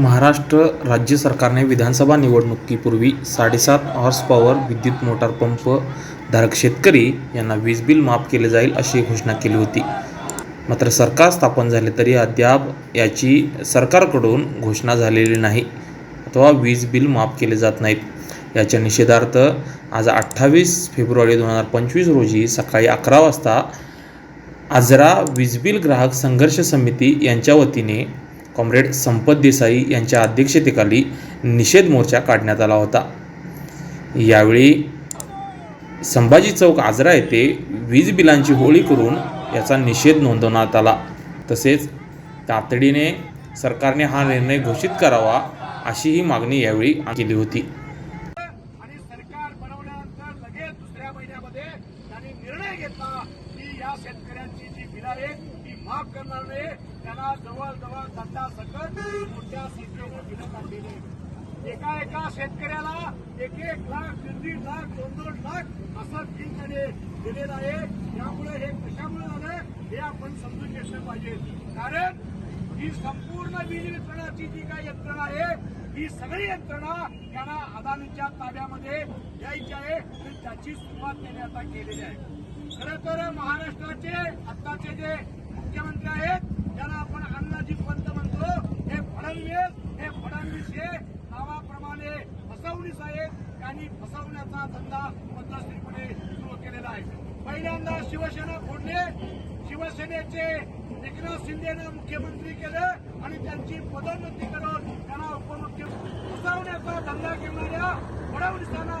महाराष्ट्र राज्य सरकारने विधानसभा निवडणुकीपूर्वी साडेसात हॉर्स पॉवर विद्युत मोटार पंप धारक शेतकरी यांना वीज बिल माफ केले जाईल अशी घोषणा केली होती. मात्र सरकार स्थापन झाले तरी अद्याप याची सरकारकडून घोषणा झालेली नाही. अथवा वीज बिल माफ केले जात नाहीत. याच्या निषेधार्थ आज अठ्ठावीस फेब्रुवारी दोन हजार पंचवीस रोजी सकाळी अकरा वाजता आजरा वीज बिल ग्राहक संघर्ष समिती यांच्या वतीने कॉम्रेड संपत देसाई यांच्या अध्यक्षतेखाली निषेध मोर्चा काढण्यात आला होता. यावेळी संभाजी चौक आजरा येथे वीज बिलांची होळी करून याचा निषेध नोंदवण्यात आला. तसेच तातडीने सरकारने हा निर्णय घोषित करावा अशीही मागणी यावेळी केली होती. बनवल्यानंतर दुसऱ्या महिन्यामध्ये त्यांनी निर्णय घेतला की या शेतकऱ्यांची जी बिल आहेत ती माफ करणार नाही. त्यांना जवळजवळ दंडा सकट मोठ्या संख्येने बिलं काढलेली एका एका शेतकऱ्याला एक एक लाख दीड दीड लाख दोन दोन लाख असं बिल त्याने दिलेलं आहे. त्यामुळे हे कशामुळे झालं हे आपण समजून घेतलं पाहिजे. कारण ही संपूर्ण वीज वितरणाची जी काही यंत्रणा आहे ही सगळी यंत्रणा त्यांना अदानीच्या ताब्यामध्ये या त्याची सुरुवात त्याने आता केलेली आहे. खरं तर महाराष्ट्राचे आत्ताचे जे मुख्यमंत्री आहेत ज्यांना आपण अण्णाजी पंत म्हणतो हे फडणवीस हे फडणवीस हे नावाप्रमाणे फसवणीस आहेत त्यांनी फसवण्याचा धंदा पद्धतशीरपणे सुरू केलेला आहे. पहिल्यांदा शिवसेना फोडले शिवसेनेचे एकनाथ शिंदेनं मुख्यमंत्री केलं आणि त्यांची पदोन्नती करून त्यांना उपमुख्यमंत्री फसवण्याचा धंदा करणाऱ्या फडणवीसांना